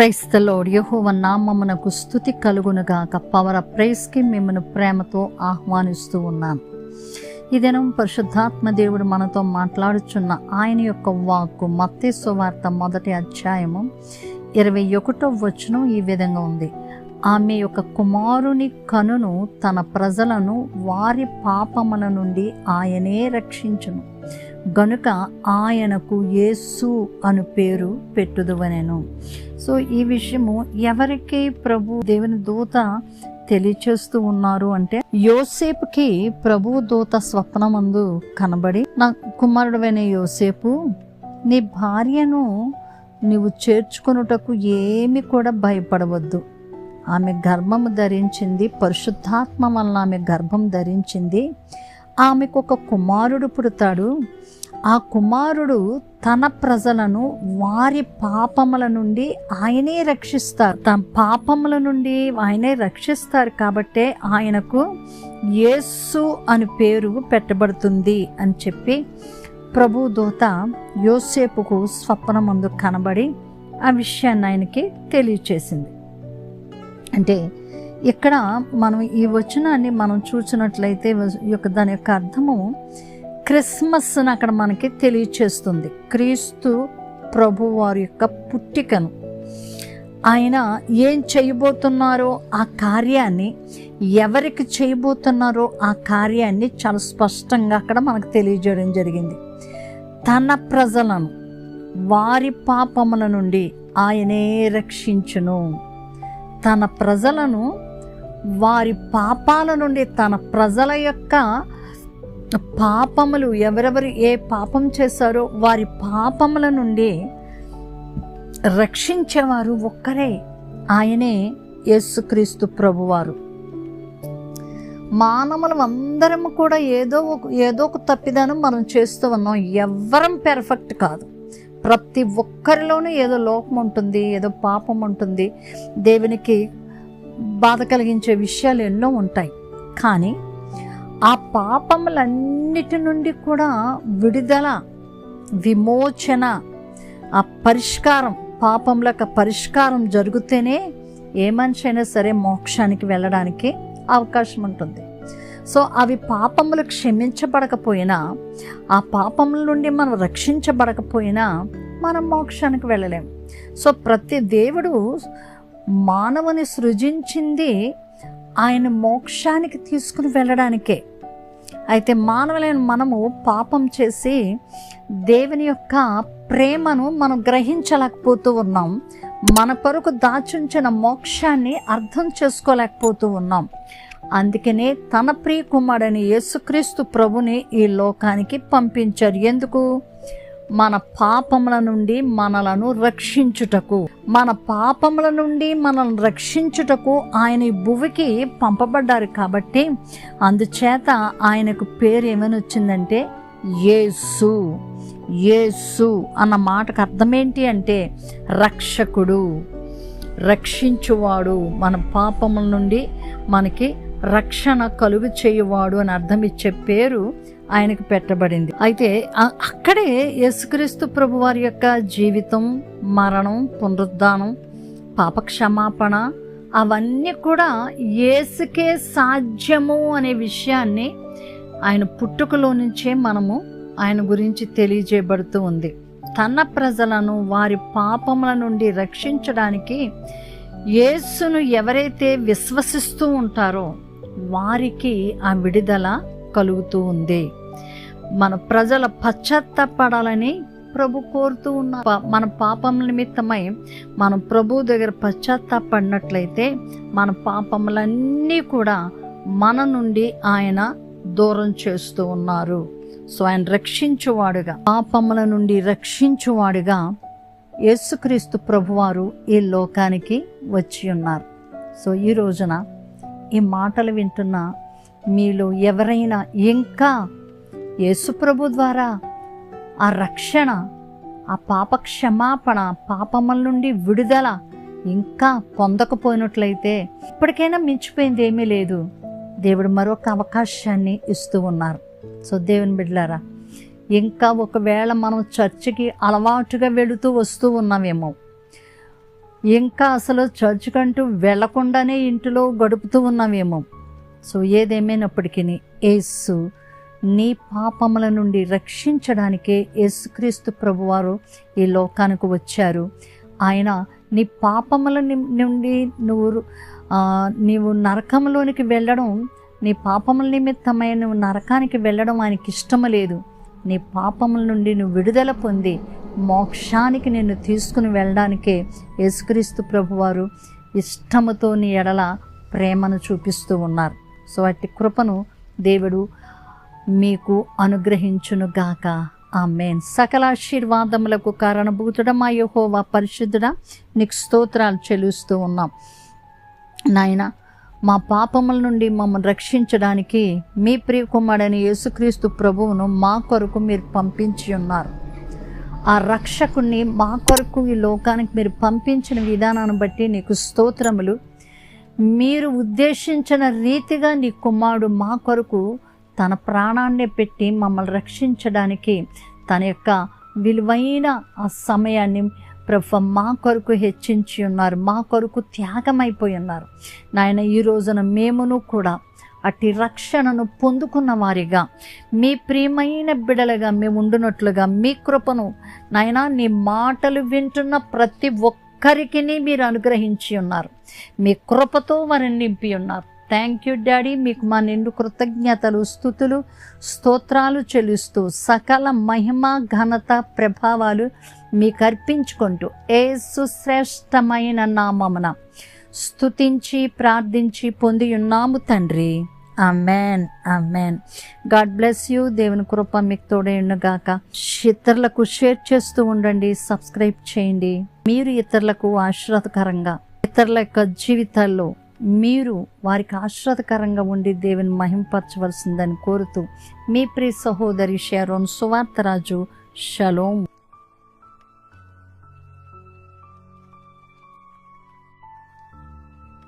క్రైస్తలోడ్ యహోవ నామమునకు స్థుతి కలుగునుగాక పవర్ ప్రైస్కి మిమ్మల్ని ప్రేమతో ఆహ్వానిస్తూ ఉన్నాను ఈ దినం పరిశుద్ధాత్మ దేవుడు మనతో మాట్లాడుచున్న ఆయన యొక్క వాక్కు మత్తే వార్త మొదటి అధ్యాయము ఇరవై ఒకటో వచనం ఈ విధంగా ఉంది. ఆమె యొక్క కుమారుని కనును తన ప్రజలను వారి పాపముల నుండి ఆయనే రక్షించును. గనుక ఆయనకు యేసు అను పేరు పెట్టుదువనెను. సో ఈ విషయము ఎవరికి ప్రభు దేవుని దూత తెలియచేస్తూ ఉన్నారు అంటే యోసేపుకి ప్రభు దూత స్వప్నమందు కనబడి నా కుమారుడైన యోసేపు నీ భార్యను నీవు చేర్చుకొనుటకు ఏమి కూడా భయపడవద్దు. ఆమె గర్భము ధరించింది పరిశుద్ధాత్మ వల్ల ఆమె గర్భం ధరించింది. ఆమెకు ఒక కుమారుడు పుడతాడు. ఆ కుమారుడు తన ప్రజలను వారి పాపముల నుండి ఆయనే రక్షిస్తారు. తన పాపముల నుండి ఆయనే రక్షిస్తారు కాబట్టే ఆయనకు యేసు అని పేరు పెట్టబడుతుంది అని చెప్పి ప్రభు దూత యోసేపుకు స్వప్నమందు కనబడి ఆ విషయాన్ని ఆయనకి తెలియచేసింది. అంటే ఇక్కడ మనం ఈ వచనాన్ని మనం చూసినట్లయితే యొక్క దాని యొక్క అర్థము క్రిస్మస్ని అక్కడ మనకి తెలియచేస్తుంది. క్రీస్తు ప్రభు వారి యొక్క పుట్టికను. ఆయన ఏం చేయబోతున్నారో ఆ కార్యాన్ని ఎవరికి చేయబోతున్నారో ఆ కార్యాన్ని చాలా స్పష్టంగా అక్కడ మనకు తెలియజేయడం జరిగింది. తన ప్రజలను వారి పాపముల నుండి ఆయనే రక్షించును. తన ప్రజలను వారి పాపాల నుండి తన ప్రజల యొక్క పాపములు ఎవరెవరు ఏ పాపం చేశారో వారి పాపముల నుండి రక్షించేవారు ఒక్కరే ఆయనే యేసుక్రీస్తు ప్రభువారు. మానవులం అందరం కూడా ఏదో ఒక ఏదో ఒక తప్పిదానం మనం చేస్తూ ఉన్నాం. ఎవ్వరం పెర్ఫెక్ట్ కాదు. ప్రతి ఒక్కరిలోనూ ఏదో లోపం ఉంటుంది ఏదో పాపం ఉంటుంది. దేవునికి బాధ కలిగించే విషయాలు ఎన్నో ఉంటాయి. కానీ ఆ పాపములన్నిటి నుండి కూడా విడుదల విమోచన ఆ పరిష్కారం పాపములకు పరిష్కారం జరిగితేనే ఏ మనిషి అయినా సరే మోక్షానికి వెళ్ళడానికి అవకాశం ఉంటుంది. సో అవి పాపములు క్షమించబడకపోయినా ఆ పాపముల నుండి మనం రక్షించబడకపోయినా మనం మోక్షానికి వెళ్ళలేం. సో ప్రతి దేవుడు మానవుని సృజించింది ఆయన మోక్షానికి తీసుకుని వెళ్ళడానికే. అయితే మానవులైన మనము పాపం చేసి దేవుని యొక్క ప్రేమను మనం గ్రహించలేకపోతూ ఉన్నాం. మన కొరకు దాచుంచిన మోక్షాన్ని అర్థం చేసుకోలేకపోతూ ఉన్నాం. అందుకనే తన ప్రియ కుమారుడని యేసుక్రీస్తు ప్రభుని ఈ లోకానికి పంపించారు. ఎందుకు? మన పాపముల నుండి మనలను రక్షించుటకు. మన పాపముల నుండి మనల్ని రక్షించుటకు ఆయన భువికి పంపబడ్డారు కాబట్టి అందుచేత ఆయనకు పేరు ఏమని వచ్చిందంటే యేసు. యేసు అన్న మాటకు అర్థం ఏంటి అంటే రక్షకుడు. రక్షించువాడు మన పాపముల నుండి మనకి రక్షణ కలుగు చేయువాడు అని అర్థం ఇచ్చే పేరు ఆయనకు పెట్టబడింది. అయితే అక్కడే యేసుక్రీస్తు ప్రభు వారి యొక్క జీవితం మరణం పునరుద్ధానం పాప క్షమాపణ అవన్నీ కూడా యేసుకే సాధ్యము అనే విషయాన్ని ఆయన పుట్టుకలో నుంచే మనము ఆయన గురించి తెలియజేయబడుతూ ఉంది. తన ప్రజలను వారి పాపముల నుండి రక్షించడానికి యేసును ఎవరైతే విశ్వసిస్తూ ఉంటారో వారికి ఆ విడుదల కలుగుతూ ఉంది. మన ప్రజల పశ్చాత్తాపడాలని ప్రభు కోరుతూ ఉన్న మన పాపం నిమిత్తమై మనం ప్రభు దగ్గర పశ్చాత్తాపడినట్లయితే మన పాపములన్నీ కూడా మన నుండి ఆయన దూరం చేస్తూ ఉన్నారు. సో ఆయన రక్షించువాడుగా పాపముల నుండి రక్షించువాడుగా యేసుక్రీస్తు ప్రభువారు ఈ లోకానికి వచ్చి ఉన్నారు. సో ఈ రోజున ఈ మాటలు వింటున్న మీలో ఎవరైనా ఇంకా యేసుప్రభు ద్వారా ఆ రక్షణ ఆ పాప క్షమాపణ పాపముల నుండి విడుదల ఇంకా పొందకపోయినట్లయితే ఇప్పటికైనా మించిపోయింది ఏమీ లేదు. దేవుడు మరొక అవకాశాన్ని ఇస్తూ ఉన్నారు. సో దేవుని బిడ్డలారా ఇంకా ఒకవేళ మనం చర్చికి అలవాటుగా వెళుతూ వస్తూ ఉన్నామేమో ఇంకా అసలు చర్చ్ కంటూ వెళ్ళకుండానే ఇంటిలో గడుపుతూ ఉన్నామేమో సో ఏదేమైనప్పటికీ ఏసు నీ పాపముల నుండి రక్షించడానికే యేసుక్రీస్తు ప్రభువారు ఈ లోకానికి వచ్చారు. ఆయన నీ పాపముల ని- నుండి నువ్వు నీవు నరకంలోనికి వెళ్ళడం నీ పాపముల నిమిత్తమై నువ్వు నరకానికి వెళ్ళడం ఆయనకి ఇష్టం లేదు. నీ పాపముల నుండి నువ్వు విడుదల పొంది మోక్షానికి నిన్ను తీసుకుని వెళ్ళడానికే యేసుక్రీస్తు ప్రభువారు ఇష్టముతో నీ ఎడల ప్రేమను చూపిస్తూ ఉన్నారు. సో అట్టి కృపను దేవుడు మీకు అనుగ్రహించునుగాక ఆమెన్. సకల ఆశీర్వాదములకు కారణభూతుడ మా యెహోవా పరిశుద్ధుడా నీకు స్తోత్రాలు చెల్లిస్తూ ఉన్నాం. నాయన మా పాపముల నుండి మమ్మల్ని రక్షించడానికి మీ ప్రియ యేసుక్రీస్తు ప్రభువును మా కొరకు మీరు పంపించి ఉన్నారు. ఆ రక్షకుణ్ణి మా కొరకు ఈ లోకానికి మీరు పంపించిన విధానాన్ని బట్టి నీకు స్తోత్రములు. మీరు ఉద్దేశించిన రీతిగా నీ కుమారుడు మా కొరకు తన ప్రాణాన్ని పెట్టి మమ్మల్ని రక్షించడానికి తన యొక్క విలువైన ఆ సమయాన్ని ప్రభు మా కొరకు హెచ్చించి ఉన్నారు మా కొరకు త్యాగమైపోయి ఉన్నారు. నాయన ఈ రోజున మేమును కూడా అట్టి రక్షణను పొందుకున్న వారిగా మీ ప్రియమైన బిడలుగా మేము ఉండునట్లుగా మీ కృపను నాయన నీ మాటలు వింటున్న ప్రతి ఒక్కరికి మీరు అనుగ్రహించి ఉన్నారు. మీ కృపతో వారిని నింపి ఉన్నారు. థ్యాంక్ యూ డాడీ మీకు మా నిండు కృతజ్ఞతలు స్థుతులు స్తోత్రాలు చెల్లిస్తూ సకల మహిమ ఘనత ప్రభావాలు మీకు అర్పించుకుంటూ ఏ సుశ్రేష్టమైన నామమున స్థుతించి ప్రార్థించి పొంది ఉన్నాము తండ్రి. Amen amen God bless you దేవుని కృప మీకు తోడే ఇతరులకు షేర్ చేస్తూ ఉండండి సబ్స్క్రైబ్ చేయండి. మీరు ఇతరులకు ఆశీర్వాదకరంగా ఇతరుల యొక్క జీవితాల్లో మీరు వారికి ఆశ్రదకరంగా ఉండి దేవుని మహింపరచవలసిందని కోరుతూ మీ ప్రియ సహోదరి షారోన్ సువార్తరాజు షలోం